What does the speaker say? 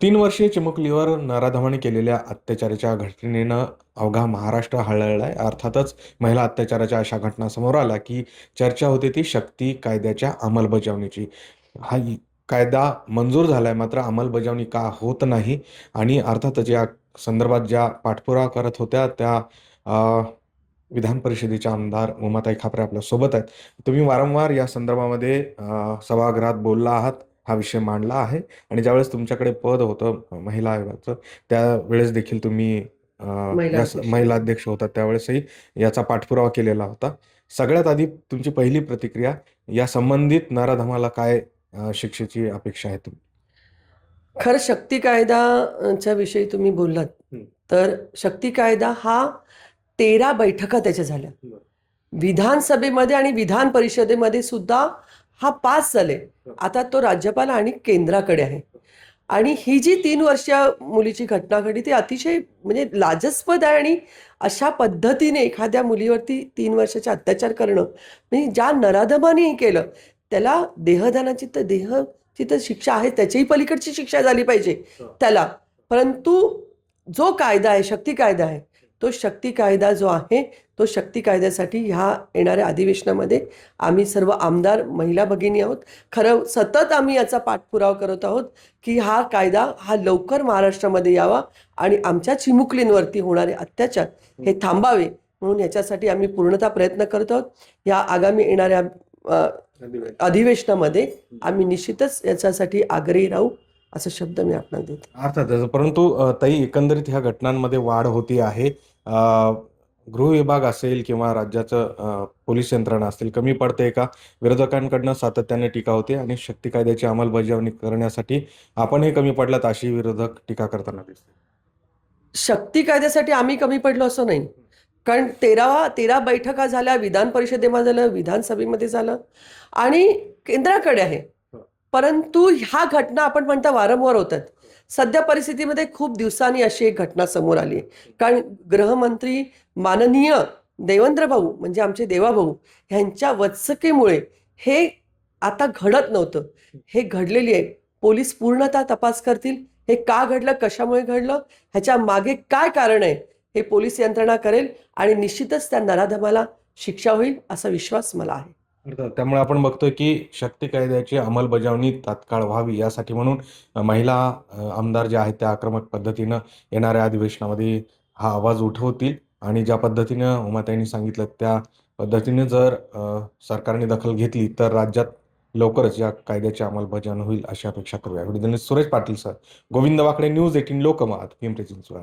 तीन वर्षीय चिमुकलीवर नराधमाने केलेल्या अत्याचाराच्या घटनेनं अवघा महाराष्ट्र हळहळलाय. अर्थातच महिला अत्याचाराच्या अशा घटना समोर आल्या की चर्चा होते ती शक्ती कायद्याच्या अंमलबजावणीची. हा कायदा मंजूर झालाय मात्र अंमलबजावणी का होत नाही? आणि अर्थातच या संदर्भात ज्या पाठपुरावा करत होत्या त्या विधान परिषदेच्या आमदार उमाताई खापरे आपल्यासोबत आहेत. तुम्ही वारंवार या संदर्भामध्ये सभागृहात बोलला आहात. हा विषय मांडला आहे आणि ज्यावेळेस तुमच्याकडे पद होतं महिला आयोगाचं त्यावेळेस देखील तुम्ही महिला अध्यक्ष. होता त्यावेळेसही याचा पाठपुरावा केलेला होता सगळ्यात आधी तुमची पहिली प्रतिक्रिया या संबंधित नराधमाला काय शिक्षेची अपेक्षा आहे तुम्ही खरं शक्ती कायदाच्या विषयी तुम्ही बोललात. तर शक्ती कायदा हा तेरा बैठका त्याच्या झाल्या. विधानसभेमध्ये आणि विधान परिषदेमध्ये सुद्धा हा पास झाले. आता तो राज्यपाल आणि केंद्राकडे आहे. आणि ही जी तीन वर्षीय मुलीची घटना घडली ती अतिशय म्हणजे लाजस्पद आहे आणि अशा पद्धतीने एखाद्या मुलीवरती तीन वर्षाचे अत्याचार करणं म्हणजे ज्या नराधमाने हे केलं त्याला देहदानाची तर देहची तर शिक्षा आहे त्याच्याही पलीकडची शिक्षा झाली पाहिजे त्याला. परंतु जो कायदा आहे शक्ती कायदा आहे तो शक्ती कायदा जो आहे तो शक्ती कायद्यासाठी ह्या येणाऱ्या अधिवेशनामध्ये आम्ही सर्व आमदार महिला भगिनी आहोत. खरं सतत आम्ही याचा पाठपुरावा करत आहोत की हा कायदा हा लवकर महाराष्ट्रामध्ये यावा आणि आमच्या चिमुकलींवरती होणारे अत्याचार हे थांबावे म्हणून याच्यासाठी आम्ही पूर्णतः प्रयत्न करत आहोत. या आगामी येणाऱ्या अधिवेशनामध्ये आम्ही निश्चितच याच्यासाठी आग्रही राहू. असा शब्द मी आपल्याला देते. अर्थातच. परंतु ताई एकंदरीत ह्या घटनांमध्ये वाढ होती आहे. गृह विभाग असेल किंवा राज्याचं पोलीस यंत्रणा असेल कमी पडते का? विरोधकांकडनं सातत्याने टीका होते आणि शक्ती कायद्याची अंमलबजावणी करण्यासाठी आपणही कमी पडलात अशी विरोधक टीका करताना दिसते. शक्ती कायद्यासाठी आम्ही कमी पडलो असं नाही. कारण तेरावा तेरा बैठका झाल्या विधान परिषदेमध्ये झालं विधानसभेमध्ये झालं आणि केंद्राकडे आहे. परंतु ह्या घटना आपण म्हणता वारंवार होतात. सध्या परिस्थितीमध्ये खूप दिवसांनी अशी एक घटना समोर आली आहे. कारण गृहमंत्री माननीय देवेंद्र भाऊ म्हणजे आमचे देवाभाऊ ह्यांच्या वत्सकेमुळे हे आता घडत नव्हतं. हे घडलेली आहे. पोलीस पूर्णतः तपास करतील. हे का घडलं? कशामुळे घडलं? ह्याच्या मागे काय कारण आहे? हे पोलीस यंत्रणा करेल आणि निश्चितच त्या नराधमाला शिक्षा होईल असा विश्वास मला आहे. अर्थात त्यामुळे आपण बघतोय की शक्ती कायद्याची अंमलबजावणी तात्काळ व्हावी यासाठी म्हणून महिला आमदार ज्या आहेत त्या आक्रमक पद्धतीनं येणाऱ्या अधिवेशनामध्ये हा आवाज उठवतील आणि ज्या पद्धतीनं उमाताईंनी सांगितलं त्या पद्धतीने जर सरकारने दखल घेतली तर राज्यात लवकरच या कायद्याची अंमलबजावणी होईल अशी अपेक्षा करूया. Video Suresh Patil sir. Govind Wakde news eighteen Lokmat Pimpri Chinchwad